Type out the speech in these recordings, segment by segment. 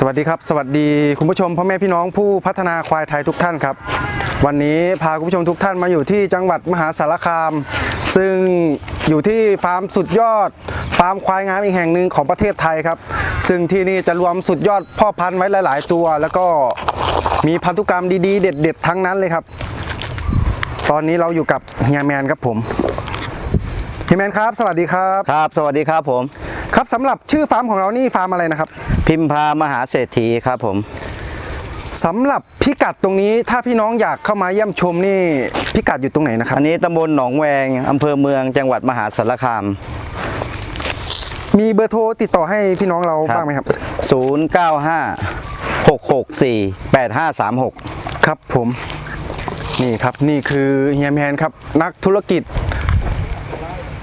สวัสดีครับ สวัสดีคุณผู้ชมพ่อแม่พี่น้องผู้พัฒนาควายไทยทุกท่านครับ วันนี้พาคุณผู้ชมทุกท่านมาอยู่ที่จังหวัดมหาสารคาม ซึ่งอยู่ที่ฟาร์มสุดยอด ฟาร์มควายงามอีกแห่งหนึ่งของประเทศไทยครับ ซึ่งที่นี่จะรวมสุดยอดพ่อพันธุ์ไว้หลาย ๆ ตัว แล้วก็มีพันธุกรรมดี ๆ เด็ด ๆ ทั้งนั้นเลยครับ ตอนนี้เราอยู่กับเฮียแมนครับผมเฮียแมนครับ สวัสดีครับ ครับ สวัสดีครับผม ครับสำหรับชื่อฟาร์มของเรานี่ฟาร์มอะไรนะครับ พิมพามหาเศรษฐีครับผมสำหรับพิกัดตรงนี้ถ้าพี่น้องอยากเข้ามาเยี่ยมชมนี่พิกัดอยู่ตรงไหนนะครับอันนี้ตำบลหนองแวงอำเภอเมืองจังหวัดมหาสารคาม มีเบอร์โทรติดต่อให้พี่น้องเราครับบ้างไหมครับ 095 664 8536 ครับผมนี่ครับนี่คือเฮียแมนครับนักธุรกิจ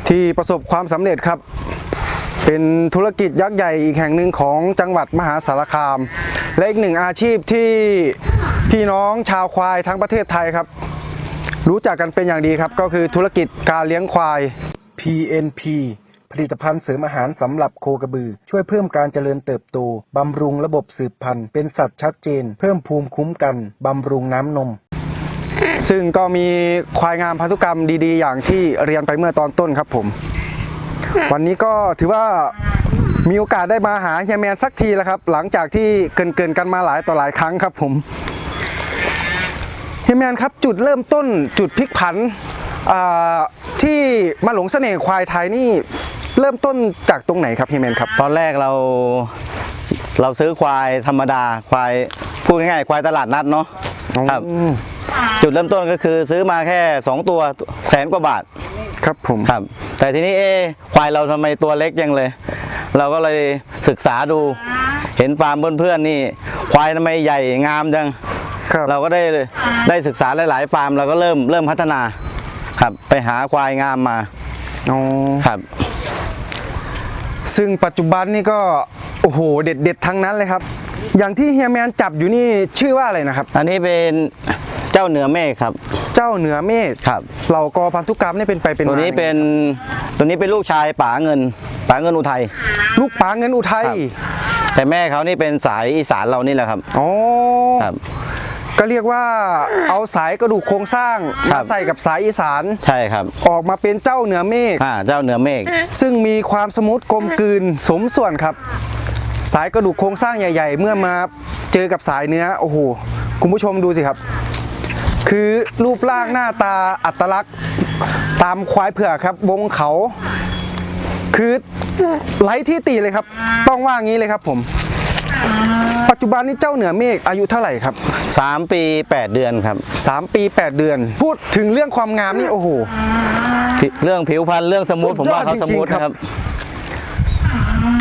ที่ประสบความสำเร็จครับ เป็นธุรกิจยักษ์ใหญ่อีกแห่งหนึ่งของจังหวัดมหาสารคาม และอีกหนึ่งอาชีพที่พี่น้องชาวควายทั้งประเทศไทยครับ รู้จักกันเป็นอย่างดีครับ ก็คือธุรกิจการเลี้ยงควาย PNP ผลิตภัณฑ์เสริมอาหารสำหรับโคกระบือ ช่วยเพิ่มการเจริญเติบโตบำรุงระบบสืบพันธุ์ เป็นสัตว์ชัดเจน เพิ่มภูมิคุ้มกันบำรุงน้ำนม ซึ่งก็มีควายงามพันธุกรรมดีๆ อย่างที่เรียนไปเมื่อตอนต้นครับผม วันนี้ก็ถือว่ามีโอกาสได้มาหาเฮียแมนสักทีแล้วครับ หลังจากที่เกินเกินๆกันมาหลายต่อหลายครั้งครับผมเฮียแมนครับจุดเริ่มต้นจุดพลิกผันอ่าที่มาหลงเสน่ห์ควายไทยนี่เริ่มต้นจากตรงไหนครับเฮียแมนครับ ตอนแรกเราเราซื้อควายธรรมดาควายพูดง่ายๆควายตลาดนัดเนาะครับอืมจุดเริ่มต้นก็คือซื้อมาแค่ 2 ตัวแสนกว่าบาท ครับผมครับ แต่ทีนี้เอ๊ะควายเราทำไมตัวเล็กยังเลย เราก็เลยศึกษาดู เห็นฟาร์มเพื่อนๆนี่ ควายทำไมใหญ่งามจังครับเราก็ได้ได้ศึกษาหลาย ๆ ฟาร์มเราก็เริ่มเริ่มพัฒนา ครับไปหาควายงามมาอ๋อครับ ซึ่งปัจจุบันนี่ก็โอ้โหเด็ดๆทั้งนั้นเลยครับ อย่างที่เฮียแมนจับอยู่นี่ชื่อว่าอะไรนะครับ อันนี้เป็น เจ้าเหนือเมฆครับ เจ้าเหนือเมฆครับเหล่ากอพันธุกรรมนี่เป็นไปเป็นตัวนี้มาเป็นตัวนี้เป็นลูกชายป๋าเงินป๋าเงินอุทัยลูกป๋าเงินอุทัยครับแต่แม่เขานี่เป็นสายอีสานเรานี่แหละครับอ๋อครับก็เรียกว่าเอาสายกระดูกโครงสร้างครัมาบใส่กับสายอีสานใช่ครับ ออกมาเป็นเจ้าเหนือเมฆอ่าเจ้าเหนือเมฆซึ่งมีความสมูทกลมกลืนสมส่วนครับ สายกระดูกโครงสร้างใหญ่ ๆ เมื่อมาเจอกับสายเนื้อโอ้โหคุณผู้ชมดูสิครับ คือรูปร่างหน้าตาอัตลักษณ์ตามควายเผือกครับ วงเขา คือไร้ที่ติเลยครับ ต้องว่างี้เลยครับผม ปัจจุบันนี้เจ้าเหนือเมฆอายุเท่าไหร่ครับสามปี 8 เดือนครับ 3 ปี 8 เดือน พูดถึงเรื่องความงามนี่โอ้โห เรื่องผิวพรรณเรื่องสมูทสุดยอดผมว่าเขาสมูทจริงๆครับนะครับ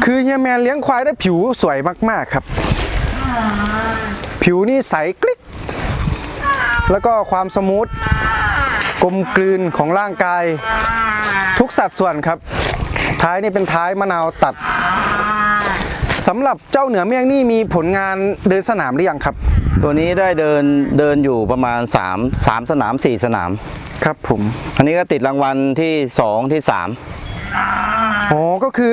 คือเฮียแมนเลี้ยงควายได้ผิวสวยมากๆครับ ผิวนี่ใสกริก แล้วก็ความสมูทกลมกลืนของร่างกาย ทุกสัดส่วนครับ ท้ายนี่เป็นท้ายมะนาวตัดสำหรับเจ้าเหนือเมี่ยงนี่มีผลงานเดินสนามหรือยังครับ ตัวนี้ได้เดินเดินอยู่ประมาณ 3 3 สนาม 4 สนาม ครับผม อันนี้ก็ติดรางวัลที่ 2 ที่อ๋อก็คือ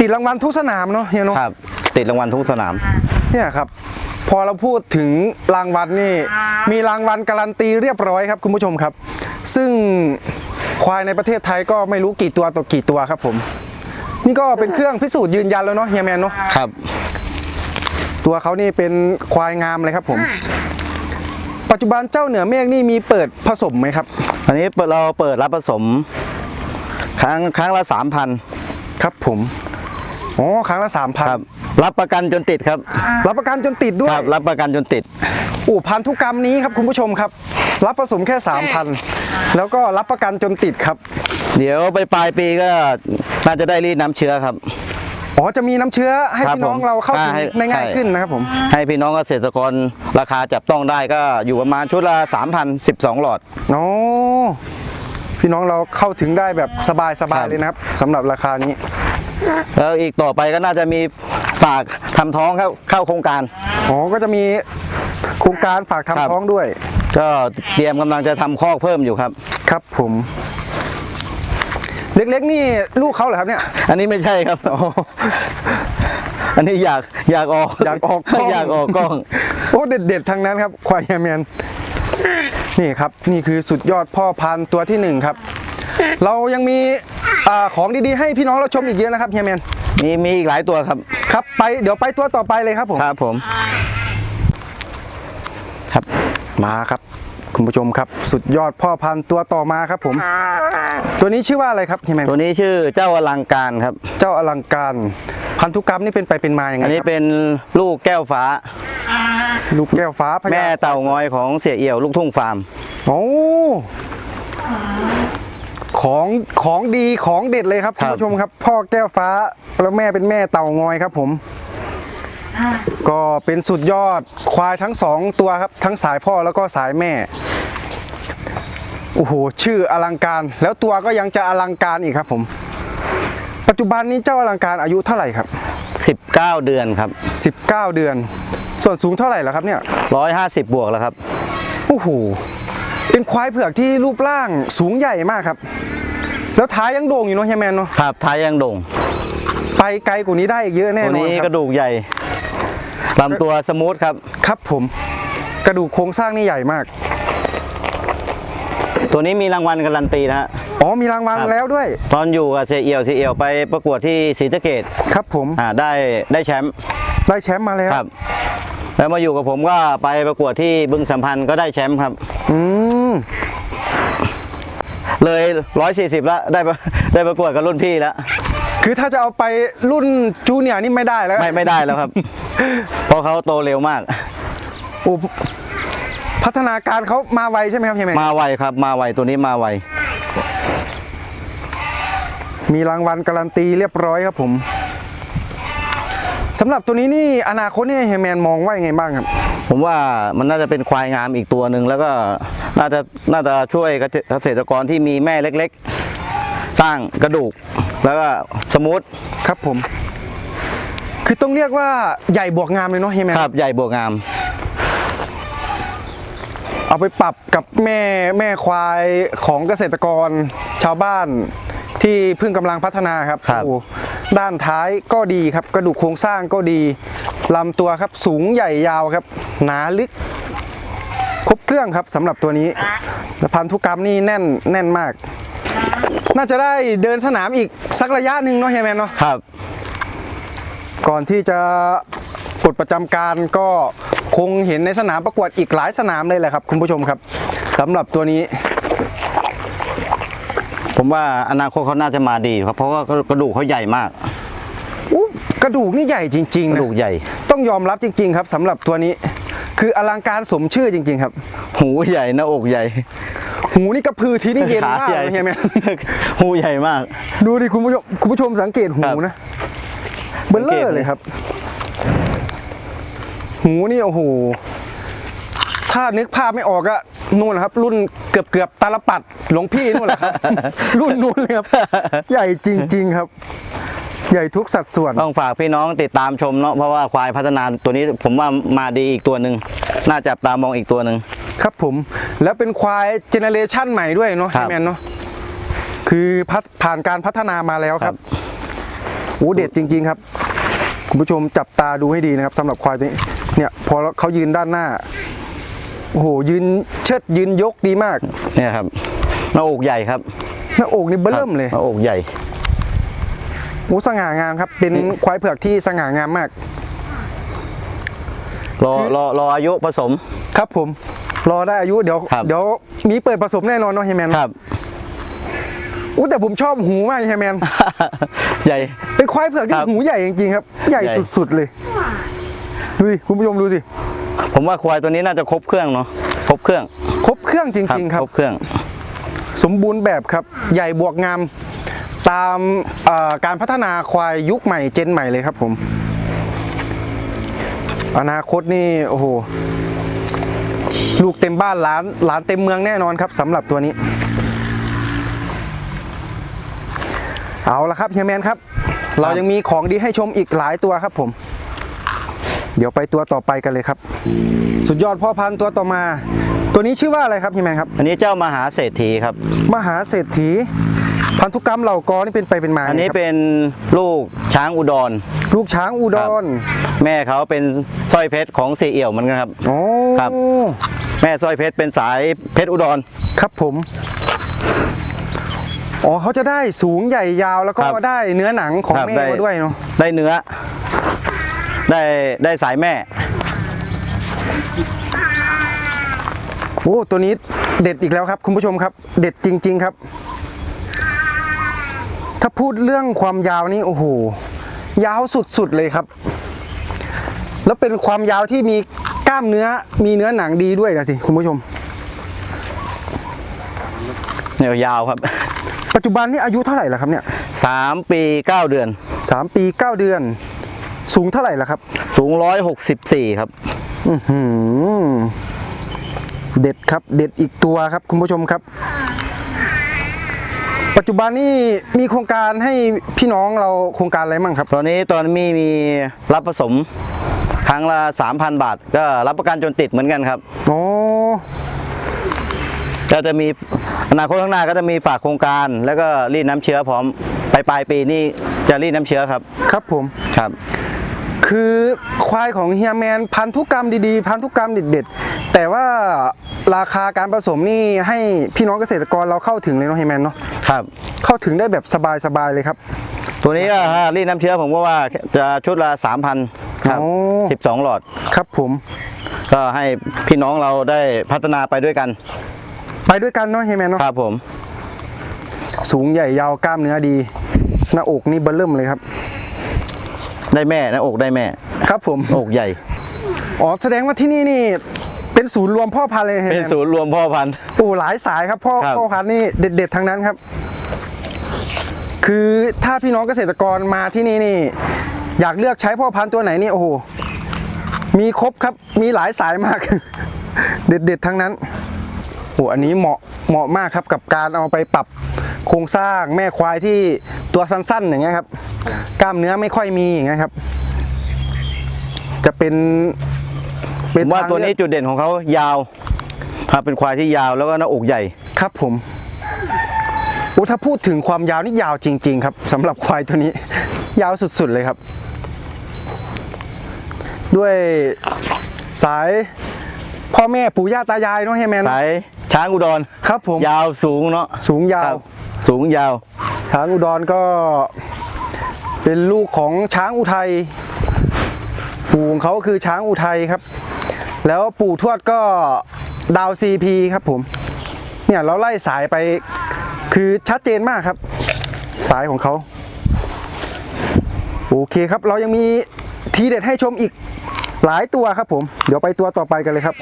ติดรางวัลทุกสนามเนาะเฮียเนาะ3ครับ ติดรางวัลทุกสนามเนี่ยครับ พอเราพูดถึงรางวัลนี่ มีรางวัลการันตีเรียบร้อยครับคุณผู้ชมครับ ซึ่งควายในประเทศไทยก็ไม่รู้กี่ตัวต่อกี่ตัวครับผม นี่ก็เป็นเครื่องพิสูจน์ยืนยันแล้วเนาะเฮียแมนเนาะครับ ตัวเขานี่เป็นควายงามเลยครับผม ปัจจุบันเจ้าเหนือเมฆนี่มีเปิดผสมไหมครับ อันนี้เปิดเราเปิดรับผสม ครั้งครั้งละ3,000ครับผม อ๋อครั้งละสามพันครับ รับประกันจนติดครับ รับประกันจนติดด้วคยรับ รับประกันจนติดอู่พันธุกรรมนี้ครับคุณผู้ชมครับ รับผสมแค่สามพันแล้วก็รับประกันจนติดครับ เดี๋ยวไปปลายปีก็น่าจะได้รีดน้ำเชื้อครับ อ๋อจะมีน้ำเชื้อให้ครับพี่น้องผมเราเข้าถึงให้ได้ง่ายให้ขึ้นนะครับผม ให้พี่น้องเกษตรกรราคาจับต้องได้ก็อยู่ประมาณชุดละ3,000 12 หลอด โอ้พี่น้องเราเข้าถึงได้แบบสบายสบายครับ เลยนะครับสำหรับราคานี้ แล้วอีกต่อไปก็น่าจะมีฝากทำท้องเข้าเข้าโครงการ อ๋อ ก็จะมีโครงการฝากครัทำบท้องด้วย ก็เตรียมกำลังจะทำคอกเพิ่มอยู่ครับ ครับผมเล็กๆนี่ลูกเขาเหรอครับเนี่ย อันนี้ไม่ใช่ครับอ๋ออันนี้อยากอยากออกอยากออกกล้องอยากออกกล้อง โอ้เด็ดเด็ดๆทั้งนั้นครับ ควายเฮียแมนนี่ครับ นี่คือสุดยอดพ่อพันธุ์ตัวที่หนึ่งครับ เรายังมี อาของดีๆให้พี่น้องเราชมอีกเยอะนะครับเฮียแมนมีมีอีกหลายตัวครับ ครับไปเดี๋ยวไปตัวต่อไปเลยครับผมครับผมมาครับ คุณผู้ชมครับ สุดยอดพ่อพันธุ์ตัวต่อมาครับผม ตัวนี้ชื่อว่าอะไรครับเฮียแมนตัวนี้ชื่อเจ้าอลังการครับ เจ้าอลังการ พันธุกรรมนี่เป็นไปเป็นมาอย่างไงอันนี้ครับเป็นลูกแก้วฟ้า ลูกแก้วฟ้าพญาแม่เต่างอยของเสียเอี่ยวลูกทุ่งฟาร์ม โอ้ ของของดีของเด็ดเลยครับครัคุณบผู้ชมครับ พ่อแก้วฟ้าแล้วแม่เป็นแม่เต่างอยครับ ผม ก็เป็นสุดยอดควายทั้งสองตัวครับ ทั้งสายพ่อแล้วก็สายแม่โอ้โหชื่ออลังการ แล้วตัวก็ยังจะอลังการอีกครับ ผม ปัจจุบันนี้เจ้าอลังการอายุเท่าไหร่ครับ 19 เดือนครับ 19 เดือน ส่วนสูงเท่าไหร่แล้วครับเนี่ย150 บวกแล้วครับโอ้โหเป็นควายเผือกที่รูปร่างสูงใหญ่มากครับ แล้วท้ายยังโด่งอยู่เนาะเฮียแมนเนาะครับท้ายยังโด่ง ไปไกลกว่านี้ได้อีกเยอะแน่ตัวนอนนี้คกรับระดูกใหญ่ลำตัวสมูทครับ ครับผม กระดูกโครงสร้างนี่ใหญ่มาก ตัวนี้มีรางวัลการันตีนะฮะอ๋อมีรางวัลครับแล้วด้วย ตอนอยู่กับเสียเอี่ยวเสียเอี่ยวไปประกวดที่ศรีสะเกดครับผมอ่าได้ได้แชมป์ได้แชมป์มาแล้วครับ แล้วมาอยู่กับผมก็ไปประกวดที่บึงสัมพันธ์ก็ได้แชมป์ครับ อืม เลย 140 แล้วได้ประได้ประกวดกับรุ่นพี่แล้ว คือถ้าจะเอาไปรุ่นจูเนียร์นี่ไม่ได้แล้วไม่ไม่ได้แล้วครับ เพราะเขาโตเร็วมากโอ้พัฒนาการเขามาไวใช่ไหมครับเฮียแมนมาไวครับ มาไวตัวนี้มาไว มีรางวัลการันตีเรียบร้อยครับผม สำหรับตัวนี้นี่อนาคตเนี่ยเฮียแมนมองว่ายังไงบ้างครับ ผมว่ามันน่าจะเป็นควายงามอีกตัวหนึ่งแล้วก็น่าจะน่าจะช่วยเกษตรกรที่มีแม่เล็กๆ สร้างกระดูก แล้วก็สมูทครับผม คือต้องเรียกว่าใหญ่บวกงามเลยเนาะเฮียแมนครับใหญ่บวกงาม เอาไปปรับกับแม่แม่ควายของเกษตรกรชาวบ้าน ที่เพิ่งกำลังพัฒนาครับครับโอ้ด้านท้ายก็ดีครับกระดูกโครงสร้างก็ดีลำตัวครับสูงใหญ่ยาวครับ หนาลึก ครบเครื่องครับสำหรับตัวนี้และพันธุกรรมนี่แน่นแน่นมาก น่าจะได้เดินสนามอีกสักระยะหนึ่งเนาะเฮียแมนเนาะครับ ก่อนที่จะปลดประจำการก็คงเห็นในสนามประกวดอีกหลายสนามเลยแหละครับ คุณผู้ชมครับสำหรับตัวนี้ ผมว่าอนาคตเขาน่าจะมาดีครับเพราะว่ากระดูกเขาใหญ่มากอู้กระดูกนี่ใหญ่จริงกๆระนะดูกใหญ่ ต้องยอมรับจริง ๆ ครับสำหรับตัวนี้ คืออลังการสมชื่อจริง ๆ ครับ หูใหญ่หน้าอกใหญ่หูนี่กระพือทีนี่เย็นขามากใหญ่เลยใช่ไหมหูใหญ่มาก ดูดิคุณผู้ชมคุณผู้ชมสังเกตหูครับนะเบลเลอสังเกร์ตเลยครับ หูนี่โอ้โห ถ้านึกภาพไม่ออกอะนู่นนะครับ รุ่นเกือบเกือบๆตาลปัดหลวงพี่นู่นแหละครับ รุ่นนู้นเลยครับ ใหญ่จริง ๆครับ ใหญ่ทุกสัดส่วน ต้องฝากพี่น้องติดตามชมเนาะเพราะว่าควายพัฒนาตัวนี้ผมว่ามาดีอีกตัวหนึ่งน่าจับตามองอีกตัวหนึ่ง ครับผม แล้วเป็นควายเจเนเรชันใหม่ด้วยเนาะครัพี่บ แมนเนาะคือพัฒผ่านการพัฒนามาแล้วคครัรับบโอ้เด็ดจริง ๆ ครับ คุณผู้ชมจับตาดูให้ดีนะครับสำหรับควายตัวนี้เนี่ยพอเขายืนด้านหน้า โอ้โหยืนเชิดยืนยกดีมากเนี่ยครับหน้าอกใหญ่ครับหน้าอกนี่เบิ่มเลยหน้าอกใหญ่โอ้สง่างามครับ เป็นควายเผือกที่สง่างามมาก รอรอรออายุผสมครับผม รอได้อายุเดี๋ยวครับเดี๋ยวมีเปิดผสมแน่นอนเนาะเฮียแมนครับอู้แต่ผมชอบหูมากเฮียแมนใหญ่เป็นควายเผือกที่ครับหูใหญ่จริงๆครับ ใหญ่ใหญ่สุดๆเลย ดูดิคุณผู้ชมดูสิ ผมว่าควายตัวนี้น่าจะครบเครื่องเนาะครบเครื่อง ครบเครื่องจริง ๆ ครับ ครบเครื่อง สมบูรณ์แบบครับ ใหญ่บวกงาม ตามเอ่อการพัฒนาควายยุคใหม่เจนใหม่เลยครับผม อนาคตนี่โอ้โห ลูกเต็มบ้านล้านหลานเต็มเมืองแน่นอนครับสำหรับตัวนี้ เอาละครับเฮียแมนครับ เรายังมีของดีให้ชมอีกหลายตัวครับผม เดี๋ยวไปตัวต่อไปกันเลยครับ สุดยอดพ่อพันธุ์ตัวต่อมา ตัวนี้ชื่อว่าอะไรครับเฮียแมนครับ อันนี้เจ้ามหาเศรษฐีครับ มหาเศรษฐี พันธุกรรมเหล่ากอนี่เป็นไปเป็นมาอันนี้ครับเป็นลูกช้างอุดร ลูกช้างอุดรแม่เขาเป็นสร้อยเพชรของเสียเอี่ยวเหมือนกันครับอ๋อครับ แม่สร้อยเพชรเป็นสายเพชรอุดร ครับผม อ๋อเขาจะได้สูงใหญ่ยาวแล้วก็ครับได้เนื้อหนังของครับแม่ได้ มาด้วยเนาะได้เนื้อ ได้ได้สายแม่โอ้ตัวนี้เด็ดอีกแล้วครับ คุณผู้ชมครับ เด็ดจริง ๆครับ ถ้าพูดเรื่องความยาวนี่โอ้โหยาวสุดๆเลยครับ แล้วเป็นความยาวที่มีกล้ามเนื้อมีเนื้อหนังดีด้วยนะสิคุณผู้ชมเนี่ยยาวครับ ปัจจุบันนี่อายุเท่าไหร่แล้วครับเนี่ยสามปีเก้าเดือนสามปีเก้าเดือน สูงเท่าไหร่แล้วครับ สูงร้อยหกสิบสี่ครับ อื้อหือเด็ดครับ เด็ดอีกตัวครับ คุณผู้ชมครับ ปัจจุบันนี่มีโครงการให้พี่น้องเราโครงการอะไรมั่งครับ ตอนนี้ตอนนี้มีรับผสมครั้งละสามพันบาท ก็รับประกันจนติดเหมือนกันครับอ๋อก็จะมีอนาคตข้างหน้าก็จะมีฝากโครงการ แล้วก็รีดน้ำเชื้อพร้อมไปปลายปีนี้จะรีดน้ำเชื้อครับ ครับผม ครับ คือควายของเฮียแมนพันธุกรรมดีๆ พันธุกรรมเด็ดๆ แต่ว่าราคาการผสมนี่ให้พี่น้องเกษตรกรเราเข้าถึงเลยเนาะเฮียแมนเนาะครับ เข้าถึงได้แบบสบายๆเลยครับ ตัวนี้ก็ถ้ารีดน้ำเชื้อผมก็ว่าจะชุดละสามพันครับโอ้สิบสองหลอด ครับผมก็ให้พี่น้องเราได้พัฒนาไปด้วยกันไปด้วยกันเนาะเฮียแมนเนาะ ครับผม สูงใหญ่ยาวกล้ามเนื้อดี หน้าอกนี่เบิ่มเริ่มเลยครับ ได้แม่นะอกได้แม่ ครับผม อกใหญ่ อ๋อแสดงว่าที่นี่นี่เป็นศูนย์รวมพ่อพันธุ์เลยเฮียเป็นแมนศูนย์รวมพ่อพันธุ์โอ้หลายสายครับพ่อครับพ่อพันธุ์นี่เด็ดๆทั้งนั้นครับ คือถ้าพี่น้องเกษตรกรมาที่นี่นี่ อยากเลือกใช้พ่อพันธุ์ตัวไหนนี่โอ้โหมีครบครับมีหลายสายมาก เด็ดๆทั้งนั้นโอ้อันนี้เหมาะเหมาะมากครับกับการเอาไปปรับ โครงสร้างแม่ควายที่ตัวสั้นๆอย่างเงี้ยครับ กล้ามเนื้อไม่ค่อยมีอย่างเงี้ยครับ จะเป็นผมว่าทงตัวนี้เลือกจุดเด่นของเขายาวครับเป็นควายที่ยาวแล้วก็หน้าอกใหญ่ ครับผมโอ้ถ้าพูดถึงความยาวนี่ยาวจริง ๆ ครับสำหรับควายตัวนี้ ยาวสุดๆเลยครับ ด้วยสายพ่อแม่ปู่ย่าตายายเนาะเฮียแมนสาย ช้างอุดรครับผมยาวสูงเนาะสูงยาควรับสูงยาว ช้างอุดรก็ เป็นลูกของช้างอุทัยปู่ของเขาคือช้างอุทัยครับ แล้วปู่ทวดก็ดาวซีพีครับผม เนี่ยเราไล่สายไปคือชัดเจนมากครับ สายของเขาโอเคครับ เรายังมีทีเด็ดให้ชมอีกหลายตัวครับผม เดี๋ยวไปตัวต่อไปกันเลยครับ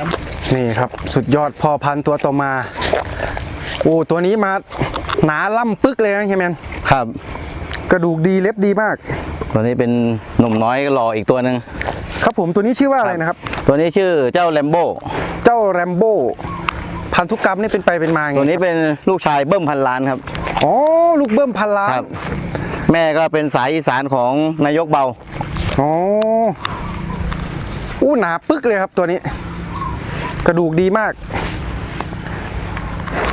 นี่ครับสุดยอดพอพันธุ์ตัวต่อมา โอ้ตัวนี้มาหนาล่ำปึกเลยนะเฮียแมนครับ กระดูกดีเล็บดีมาก ตัวนี้เป็นหนุ่มน้อยหล่ออีกตัวหนึ่งครับผมตัวนี้ชื่อว่าอะไรนะครับ ตัวนี้ชื่อเจ้าแลมโบเจ้าแรมโบ้พันธุกรรมนี่เป็นไปเป็นมาไงตัวนี้เป็นลูกชายเบิ้มพันล้านครับอ๋อลูกเบิ้มพันล้าครันบแม่ก็เป็นสายอีสานของนายกเบาอ๋ออู้หนาปึกเลยครับตัวนี้ กระดูกดีมาก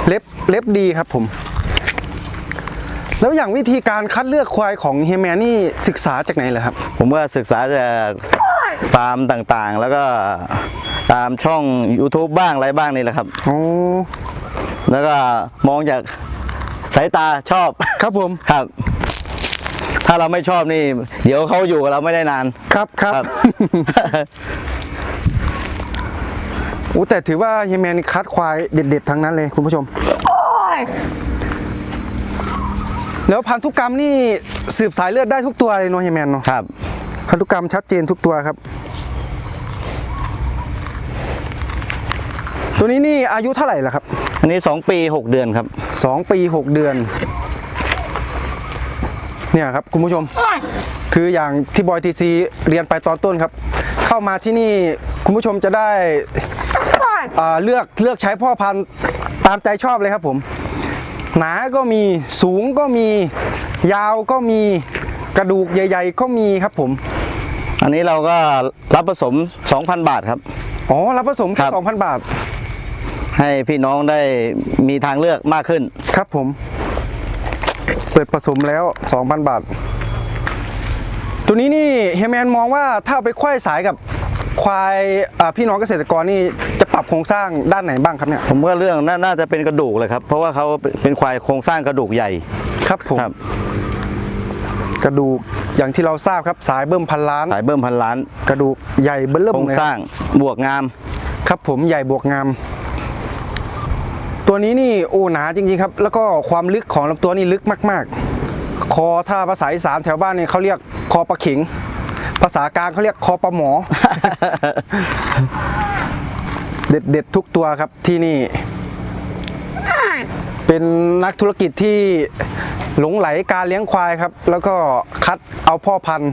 เล็บเล็บดีครับผม แล้วอย่างวิธีการคัดเลือกควายของเฮียแมนนี่ศึกษาจากไหนเหรอครับ ผมก็ศึกษาจากฟาร์มต่างๆ แล้วก็ตามช่อง YouTube บ้างอะไรบ้างนี่แหละครับ อ๋อ แล้วก็มองจากสายตาชอบ ครับผม ครับ ถ้าเราไม่ชอบนี่ เดี๋ยวเขาอยู่กับเราไม่ได้นาน ครับครับครับโอ้แต่ถือว่าเฮียแมนนี่คัดควายเด็ด ๆทั้งนั้นเลยคุณผู้ชม แล้วพันธุกรรมนี่สืบสายเลือดได้ทุกตัวเลยเนาะเฮียแมนเนาะครับ พันธุกรรมชัดเจนทุกตัวครับ ตัวนี้นี่อายุเท่าไหร่ล่ะครับ อันนี้ 2 ปี 6 เดือนครับสองปีหกเดือน เนี่ยครับคุณผู้ชม คืออย่างที่บอยทีซีเรียนไปตอนต้นครับ เข้ามาที่นี่คุณผู้ชมจะได้ อ่าเลือกเลือกใช้พ่อพันธุ์ตามใจชอบเลยครับผม หนาก็มีสูงก็มียาวก็มีกระดูกใหญ่ ๆ ก็มีครับผม อันนี้เราก็รับผสม 2,000 บาทครับ อ๋อรับผสมคแค่รับสองพันบาท ให้พี่น้องได้มีทางเลือกมากขึ้น ครับผม เปิดผสมแล้ว 2,000 บาท ตัวนี้นี่เฮียแมนมองว่าถ้าเอาไปควายสายกับ ควายอ่าพี่น้องเกษตรกรนี่จะปรับโครงสร้างด้านไหนบ้างครับเนี่ยผมว่าเรื่องน่าน่าจะเป็นกระดูกเลยครับ เพราะว่าเขาเป็นควายโครงสร้างกระดูกใหญ่ครับผมครับกระดูกอย่างที่เราทราบครับสายเบิ่มพันล้าน สายเบิ่มพันล้าน กระดูกใหญ่เบิ่มเริ่มโครงเลยสร้างบวกงาม ครับผมใหญ่บวกงาม ตัวนี้นี่โอ้หนาจริงๆครับ แล้วก็ความลึกของลำตัวนี่ลึกมาก ๆ คอถ้าภาษาอีสานแถวบ้านนี่เขาเรียกคอปลาขิง ภาษากลางเขาเรียกคอปลาหมอ เด็ดเด็ดๆทุกตัวครับที่นี่ เป็นนักธุรกิจที่หลงไหลการเลี้ยงควายครับ แล้วก็คัดเอาพ่อพันธุ์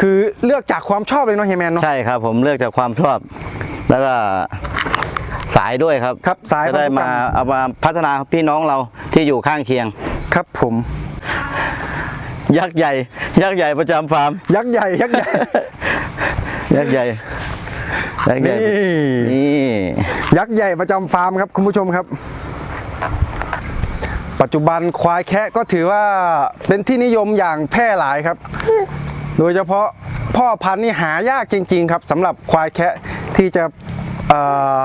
คือเลือกจากความชอบเลยเนาะเฮียแมนเนาะใช่ครับ ผมเลือกจากความชอบ แล้วก็สายด้วยครับครับสายจะได้พันธุกรรมมาเอามาพัฒนาพี่น้องเราที่อยู่ข้างเคียงครับผม ยักษ์ใหญ่ ยักษ์ใหญ่ประจำฟาร์ม ยักษ์ใหญ่ ยักษ์ใหญ่ ยักษ์ใหญ่ ยักษ์ใหญ่นี่นี่ ยักษ์ใหญ่ประจำฟาร์มครับคุณผู้ชมครับ ปัจจุบันควายแคะก็ถือว่าเป็นที่นิยมอย่างแพร่หลายครับ โดยเฉพาะพ่อพันธุ์นี่หายากจริง ๆ ครับสำหรับควายแคะที่จะเอ่อ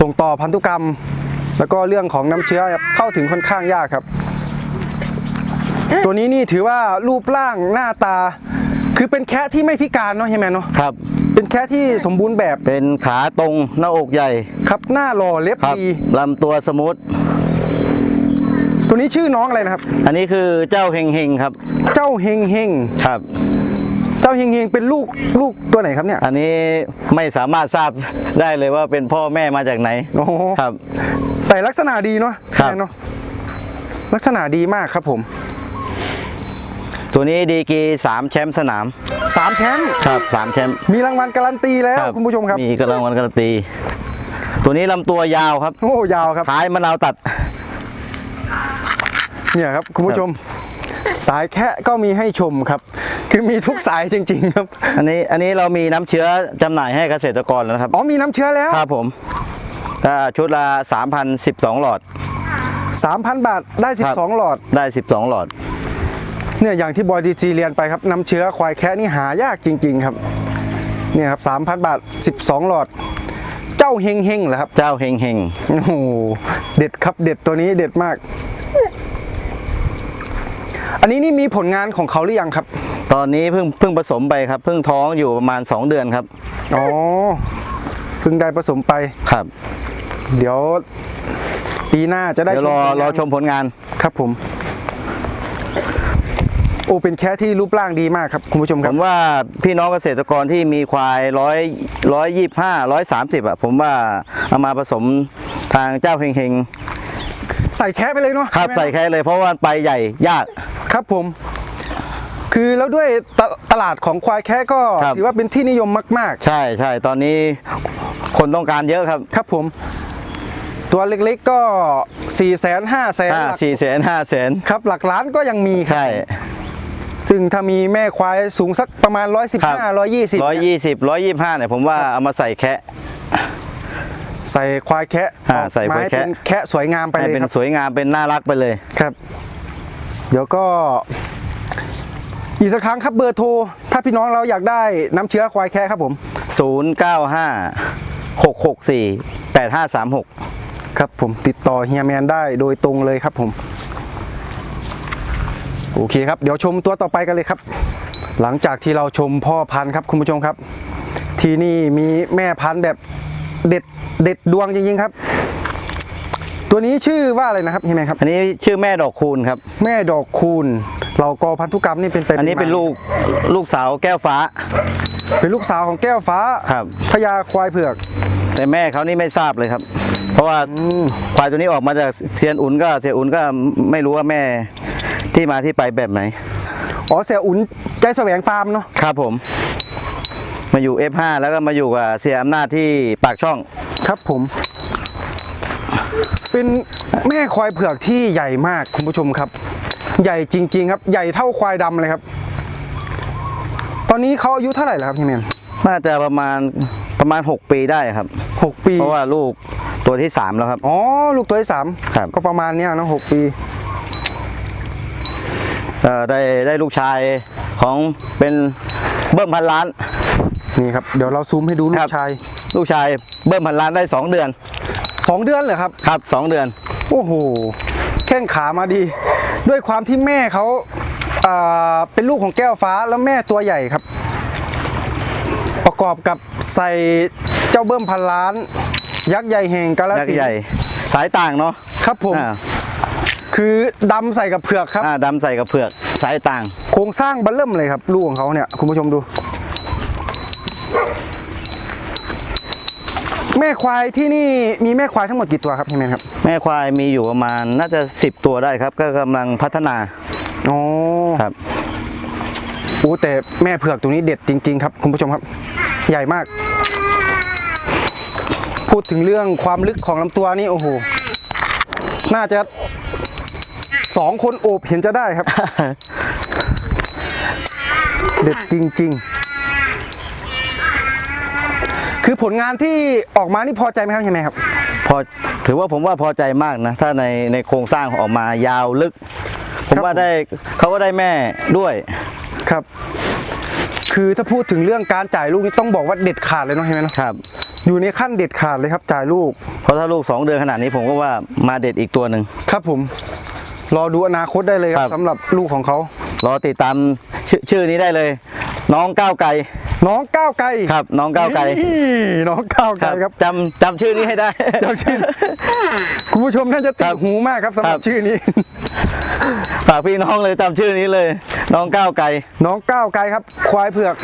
ส่งต่อพันธุกรรม แล้วก็เรื่องของน้ำเชื้อเข้าถึงค่อนข้างยากครับ ตัวนี้นี่ถือว่ารูปร่างหน้าตา คือเป็นแคะที่ไม่พิการเนาะใช่ไหมเนาะครับ เป็นแคะที่สมบูรณ์แบบเป็นขาตรงหน้าอกใหญ่ครับหน้าหล่อเล็บครับดีลำตัวสมูทตัวนี้ชื่อน้องอะไรนะครับ อันนี้คือเจ้าเฮงเฮงครับเจ้าเฮงเฮงครับ เจ้าเฮงเฮงเป็นลูกลูกตัวไหนครับเนี่ยอันนี้ไม่สามารถทราบได้เลยว่าเป็นพ่อแม่มาจากไหนโอ้โหครับ แต่ลักษณะดีเนาะครับแม่เนาะลักษณะดีมากครับผม ตัวนี้ดีกรีสามแชมป์สนามสามแชมป์ครับสามแชมป์มีรางวัลการันตีแล้วคุณผู้ชมครับ มีกำลังวันการันตี ตัวนี้ลำตัวยาวครับโอ้ยาวครับท้ายมะนาวตัด เนี่ยครับคุณผู้ชม สายแคะก็มีให้ชมครับ คือมีทุกสายจริง ๆ ครับ อันนี้อันนี้เรามีน้ำเชื้อจำหน่ายให้เกษตรกรแล้วนะครับอ๋อมีน้ำเชื้อแล้วครับผมก็ชุดละ3,012 หลอด 3,000 บาทได้ครับ12 หลอดได้ 12 หลอด เนี่ยอย่างที่บอยดีซีเรียนไปครับน้ำเชื้อควายแคะนี่หายากจริง ๆ ครับเนี่ยครับ3,000บาท12หลอด เจ้าเฮงเฮงเหรอครับ เจ้าเฮงเฮงโอ้โหเด็ดครับเด็ดตัวนี้เด็ดมาก อันนี้นี่มีผลงานของเขาหรือยังครับ ตอนนี้เพิ่งเพิ่งผสมไปครับเพิ่งท้องอยู่ประมาณ 2 เดือนครับอ๋อเพิ่งได้ผสมไปครับ เดี๋ยวปีหน้าจะได้เดี๋ยวรอผลงานรอชมผลงานครับผม โอ้เป็นแค่ที่รูปร่างดีมากครับคุณผู้ชมคผรับ มว่าพี่น้องเกษตรกรที่มีควายร้อยร้อยยี่ห้าร้อยสามสิบอะผมว่าเอามาผสมทางเจ้าเฮงเฮงใส่แค่ไปเลยเนาะครับช่ไหมใส่แค่เลยเพราะว่าไปใหญ่ยาก ครับผม คือแล้วด้วยตตลาดของควายแค่ก็ครับ ถือว่าเป็นที่นิยมมากใช่ใช่ตอนนี้คนต้องการเยอะครับๆ ครับผม ตัวเล็กๆก็4ี่แสนห้าแสนห้าสี่แสนห้าแสนครับหลักล้านก็ยังมีครับ ใช่ ซึ่งถ้ามีแม่ควายสูงสักประมาณครับ115 120ร้อยยี่สิบร้อยยี่ห้าเนี่ยผมว่าเอามาใส่แคะใส่ควายแคะอ่าใส่ควายแคะมาให้เป็นแคะสวยงามไปให้เลยเป็นครับสวยงามเป็นน่ารักไปเลย ครับ เดี๋ยวก็ อีกสักครั้งครับเบอร์โทร ถ้าพี่น้องเราอยากได้น้ำเชื้อควายแคะครับผม 095 664 8536 ครับผมติดต่อเฮียแมนได้โดยตรงเลยครับผม โอเคครับ เดี๋ยวชมตัวต่อไปกันเลยครับ หลังจากที่เราชมพ่อพันธุ์ครับคุณผู้ชมครับ ที่นี่มีแม่พันธุ์แบบเด็ดเด็ดดวงจริงๆครับ ตัวนี้ชื่อว่าอะไรนะครับเฮียแมนครับ อันนี้ชื่อแม่ดอกคูณครับ แม่ดอกคูณเหล่ากอพันธุกรรมนี่เป็นไปอันนี้เป็นมาลูกลูกสาวแก้วฟ้า เป็นลูกสาวของแก้วฟ้าครับ พญาควายเผือก แต่แม่เขานี่ไม่ทราบเลยครับ เพราะว่าควายตัวนี้ออกมาจากเซียนอุ่นก็เสียอุ่นก็ไม่รู้ว่าแม่ ที่มาที่ไปแบบไหน อ๋อเสียอุ่นใจแสวงฟาร์มเนาะครับผม มาอยู่ F5 แล้วก็มาอยู่กับเสียอำนาจที่ปากช่อง ครับผม เป็นแม่ควายเผือกที่ใหญ่มากคุณผู้ชมครับ ใหญ่จริง ๆ ครับ ใหญ่เท่าควายดำเลยครับ ตอนนี้เขาอายุเท่าไหร่แล้วครับพี่แมนน่าจะประมาณประมาณ 6 ปีได้ครับหกปี เพราะว่าลูกตัวที่ 3 แล้วครับ อ๋อ ลูกตัวที่สามครับก็ประมาณเนี้ยเนอะหกปีเอ่อ ได้ได้ลูกชายของเป็นเบิ้มพันล้าน นี่ครับ เดี๋ยวเราซูมให้ดูลูครักบ ชาย ลูกชายเบิ้มพันล้านได้สองเดือนสองเดือนเหรอครับ ครับสองเดือน โอ้โหแข้งขามาดี ด้วยความที่แม่เขาอ่าเป็นลูกของแก้วฟ้าแล้วแม่ตัวใหญ่ครับ ประกอบกับใส่เจ้าเบิ้มพันล้าน ยักษ์ใหญ่แห่งกาลยักสินษ์ใหญ่ธุ์สายต่างเนาะครับผม อ่า คือดำใส่กับเผือกครับอ่าดำใส่กับเผือกสายต่าง โครงสร้างบัลเริ่มเลยครับลูกของเขาเนี่ยคุณผู้ชมดู แม่ควายที่นี่มีแม่ควายทั้งหมดกี่ตัวครับพี่แมนครับแม่ควายมีอยู่ประมาณน่าจะ 10 ตัวได้ครับ ก็กำลังพัฒนาอ๋อครับโอ้แต่แม่เผือกตัวนี้เด็ดจริง ๆ ครับ คุณผู้ชมครับ ใหญ่มาก พูดถึงเรื่องความลึกของลำตัวนี่โอ้โหน่าจะ สองคนโอบเห็นจะได้ครับ เด็ดจริง ๆ คือผลงานที่ออกมานี่พอใจไหมครับใช่ไหมครับ พอถือว่าผมว่าพอใจมากนะ ถ้าในในโครงสร้างออกมายาวลึก ผมครับว่าได้เขาก็ได้แม่ด้วยครับ คือถ้าพูดถึงเรื่องการจ่ายลูกนี่ต้องบอกว่าเด็ดขาดเลยเนาะใช่ไหมเนาะครับ อยู่ในขั้นเด็ดขาดเลยครับจ่ายลูก เพราะถ้าลูก 2 เดือนขนาดนี้ผมก็ว่ามาเด็ดอีกตัวหนึ่งครับผม รอดูอนาคตได้เลยคครัรับบ สำหรับลูกของเขา รอติดตามชอชื่อนี้ได้เลย น้องก้าวไกลน้องก้าวไกลครับ น้องก้าวไกลนี่น้องก้าวไกลครับจำจำชื่อนี้ให้ได้จำชื่อคุณผู้ชมน่าจะติครัดบหูมากครับสำหรับครับชื่อนี้ ฝากพี่น้องเลยจำชื่อนี้เลย น้องก้าวไกลน้องก้าวไกลครับ ควายเผือก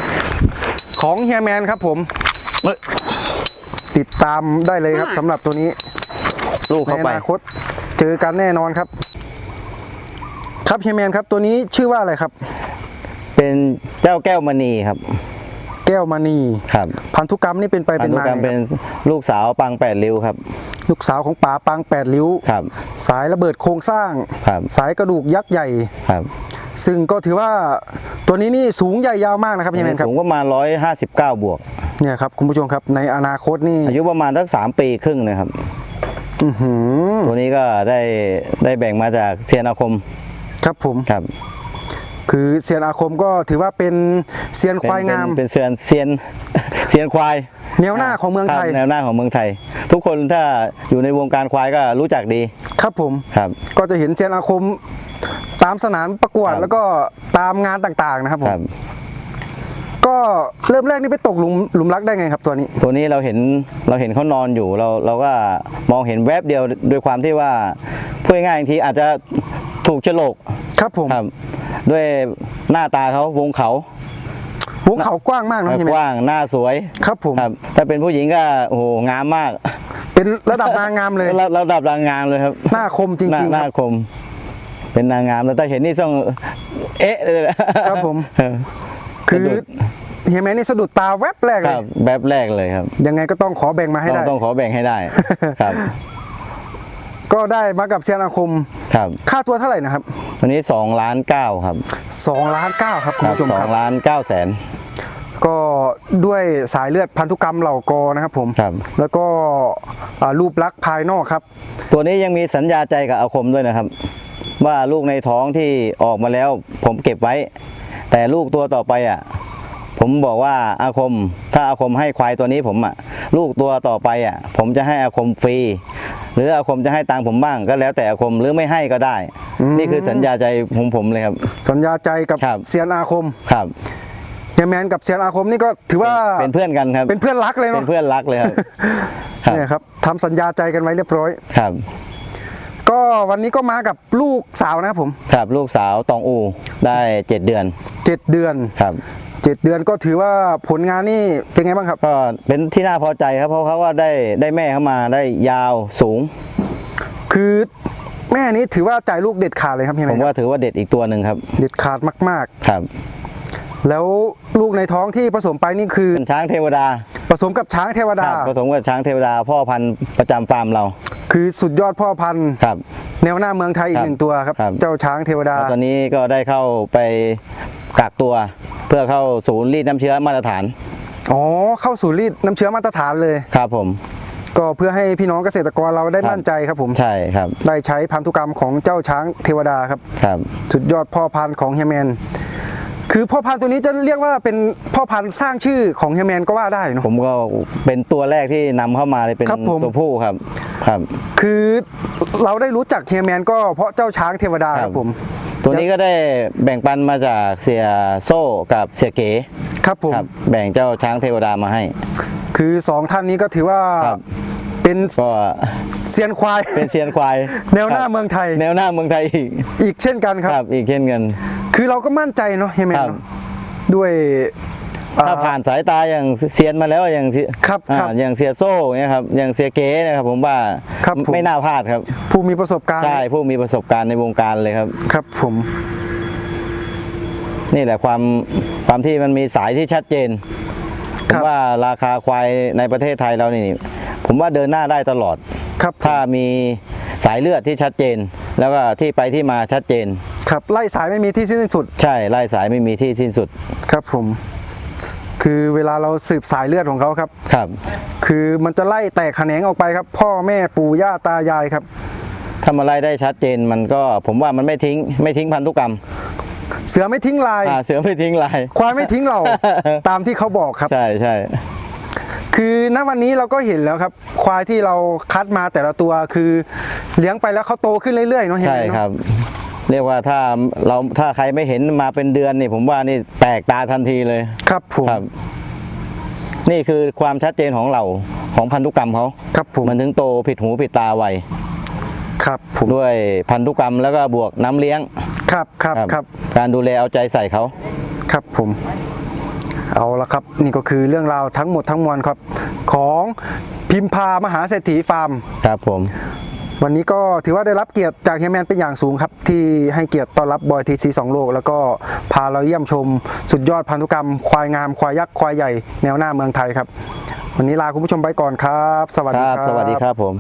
ของเฮียแมนครับผมเอ้ยติดตามได้เลยครับสำหรับตัวนี้ลูกในเข้าอไป นาคต เจอกันแน่นอนครับ ครับเฮียแมนครับตัวนี้ชื่อว่าอะไรครับ เป็นเจ้าแก้วมณีครับ แก้วมณีครับพันธุกรรมนี่เป็นไปพัเป็นนธุมากรรมไงเป็นลูกสาวปังแปดริ้วครับ ลูกสาวของป๋าปังแปดริ้วครับ สายระเบิดโครงสร้าง ครับ สายกระดูกยักษ์ใหญ่ครับ ซึ่งก็ถือว่าตัวนี้นี่สูงใหญ่ยาวมากนะครับเฮียแมนครับสูงประมาณร้อยห้าสิบเก้าบวกเนี่ยครับคุณผู้ชมครับในอนาคตนี่อายุประมาณสักสามปีครึ่งนะครับอื้อหือตัวนี้ก็ได้ได้แบ่งมาจากเซียนอาคม ครับผมครับ คือเซียนอาคมก็ถือว่าเป็นเซียนควายงาม เป็นเป็นเซียนเซียนเซียนควายแนวหน้าของเมืองไทยครับแนวหน้าของเมืองไทย ทุกคนถ้าอยู่ในวงการควายก็รู้จักดี ครับผมครับ ก็จะเห็นเซียนอาคมตามสนามประกวดครับแล้วก็ตามงานต่างๆนะครับผคมรับก็เริ่มแรกนี่ไปตกหลุมหลุมรักได้ไงครับตัวนี้ ตัวนี้เราเห็นเราเห็นเขานอนอยู่เราเราก็มองเห็นแวบเดียวด้วยความที่ว่าพูดง่ายๆบางทีอาจจะ ถูกโฉลกครับผมครับ ด้วยหน้าตาเขาวงเขาวงเขากว้างมากนะใช่ไหมกว้างหน้าสวยครับผมครับถ้าเป็นผู้หญิงก็โอ้โหงามมาก เป็นระดับนางงามเลยระระดับนางงามเลยครับ หน้าคมจหน้าริงหๆคน้ารับคม เป็นนางงามแล้วถ้าเห็นนี่ต้องเอ๊ะเลยนะครับผม คือเฮียแมนนี่สะดุดตาแวบแรกคเลรัยบแบบแรกเลยครับ ยังไงก็ต้องขอแบ่งมาให้ต้องได้ต้องขอแบ่งให้ได้ครับ ก็ได้มากับเซียนอาคม ครับค่าตัวเท่าไหร่นะครับตัวนี้2ล้านเก้าครับ2ล้าน9ครับคุคณรับผู้ชมสอครังบล้านเก้าแสน ก็ด้วยสายเลือดพันธุกรรมเหล่ากอนะครับผม ครับ แล้วก็อ่ารูปลักษณ์ภายนอกครับ ตัวนี้ยังมีสัญญาใจกับอาคมด้วยนะครับ ว่าลูกในท้องที่ออกมาแล้วผมเก็บไว้ แต่ลูกตัวต่อไปอะ ผมบอกว่าอาคม ถ้าอาคมให้ควายตัวนี้ผมอะ ลูกตัวต่อไปอะ ผมจะให้อาคมฟรี หรืออาคมจะให้ตังค์ผมบ้างก็แล้วแต่อาคมหรือไม่ให้ก็ได้อืมนี่คือสัญญาใจของผมเลยครับ สัญญาใจกับครับ เซียนอาคมครับเฮียแมนกับเซียนอาคมนี่ก็ถือว่าเป็นเพื่อนกันครับเป็นเพื่อนรักเลยเป็เนาะนเพื่อนรักเลยครับ ครับ เนี่ยครับทำสัญญาใจกันไว้เรียบร้อย ครับก็วันนี้ก็มากับลูกสาวนะครับผมครับลูกสาวตองอูได้เจ็ดเดือน เจ็ดเดือน ครับ เจ็ดเดือนก็ถือว่าผลงานนี่เป็นไงบ้างครับ ก็เป็นที่น่าพอใจครับ เพราะเขาก็ได้ได้แม่เข้ามาได้ยาวสูง คือแม่นี้ถือว่าจ่ายลูกเด็ดขาดเลยครับเฮียผแมมนคว่ารับถือว่าเด็ดอีกตัวหนึ่งครับ เด็ดขาดมากครับๆแล้วลูกในท้องที่ผสมไปนี่คือเป็นช้างเทวดา ผสมกับช้างเทวคดารับผสมกับช้างเทวดา พ่อพันธุ์ประจำฟาร์มเรา คือสุดยอดพ่อพันธุ์ครับ แนวหน้าเมืองไทยอีคกรับหนึ่งตัวครับ ครับ เจ้าช้างเทวดา แล้วตอนนี้ก็ได้เข้าไปกักตัว เพื่อเข้าศูนย์รีดน้ำเชื้อมาตรฐานอ๋อเข้าสู่รีดน้ำเชื้อมาตรฐานเลย ครับผม ก็เพื่อให้พี่น้องเกษตรกรเราได้ครับ มั่นใจครับผม ใช่ครับได้ใช้พันธุกรรมของเจ้าช้างเทวดาครับ ครับสุดยอดพ่อพันธุ์ของเฮียแมน คือพ่อพันธุ์ตัวนี้จะเรียกว่าเป็นพ่อพันธุ์สร้างชื่อของเฮียแมนก็ว่าได้เนาะผมก็เป็นตัวแรกที่นำเข้ามาเลยเป็นครับผม ตัวผู้ครับ ครับ คือเราได้รู้จักเฮียแมนก็เพราะเจ้าช้างเทวดาครับผม ตัวนี้ก็ได้แบ่งปันมาจากเสียโซ่กับเสียเก๋ครับผมครับแบ่งเจ้าช้างเทวดามาให้ คือสองท่านนี้ก็ถือว่าครับเป็นก็เซียนควายเป็นเซียนควาย แนวหน้าครับเมืองไทย แนวหน้าเมืองไทยอีกอีกเช่นกันครับครับอีกเช่นกัน คือเราก็มั่นใจเนาะเฮียแมนครับเนอะด้วยอ่ ถ้าผ่านสายตาอย่างเซียนมาแล้วอย่างเสียครับอ่าครับอย่างเสียโซ่เนี่ยครับอย่างเสียเก๋นะครับผมว่าครับผม ไม่น่าพลาดครับผู้มีประสบการณ์ใช่ผู้มีประสบการณ์ในวงการเลยครับ ครับผม นี่แหละความความที่มันมีสายที่ชัดเจนผคมรับว่าราคาควายในประเทศไทยเรานี่ ผมว่าเดินหน้าได้ตลอด ครับผมถ้ามีสายเลือดที่ชัดเจน แล้วก็ที่ไปที่มาชัดเจน ครับไล่สายไม่มีที่สิ้นสุด ใช่ไล่สายไม่มีที่สิ้นสุด ครับผม คือเวลาเราสืบสายเลือดของเขาครับ ครับ คือมันจะไล่แตกแขนงออกไปครับ พ่อแม่ปู่ย่าตายายครับ ถ้ามาไล่ได้ชัดเจนมันก็ผมว่ามันไม่ทิ้งไม่ทิ้งพันธุกรรมเสือไม่ทิ้งลาย อ่าเสือไม่ทิ้งลาย ควายไม่ทิ้งเรา ตามที่เขาบอกครับ ใช่ใช่คือณวันนี้เราก็เห็นแล้วครับ ควายที่เราคัดมาแต่ละตัวคือเลี้ยงไปแล้วเขาโตขึ้นเรื่อยๆเนาะเห็นใช่ไหมเนาะครับ เรียกว่าถ้าเราถ้าใครไม่เห็นมาเป็นเดือนนี่ผมว่านี่แปลกตาทันทีเลยครับผมครับ นี่คือความชัดเจนของเราของพันธุกรรมเขาครับผมมันถึงโตผิดหูผิดตาไวครับผมด้วยพันธุกรรมแล้วก็บวกน้ำเลี้ยงครับครับครับ การดูแลเอาใจใส่เขาครับผมเอาละครับ นี่ก็คือเรื่องราวทั้งหมดทั้งมวลครับ ของพิมพามหาเศรษฐีฟาร์ม ครับผม วันนี้ก็ถือว่าได้รับเกียรติจากเฮียแมนเป็นอย่างสูงครับ ที่ให้เกียรติต้อนรับบอยทีซีสองโลก แล้วก็พาเราเยี่ยมชมสุดยอดพันธุกรรม ควายงาม ควายยักษ์ ควายใหญ่แนวหน้าเมืองไทยครับ วันนี้ลาคุณผู้ชมไปก่อนครับ สวัสดีครับ สวัสดีครับผม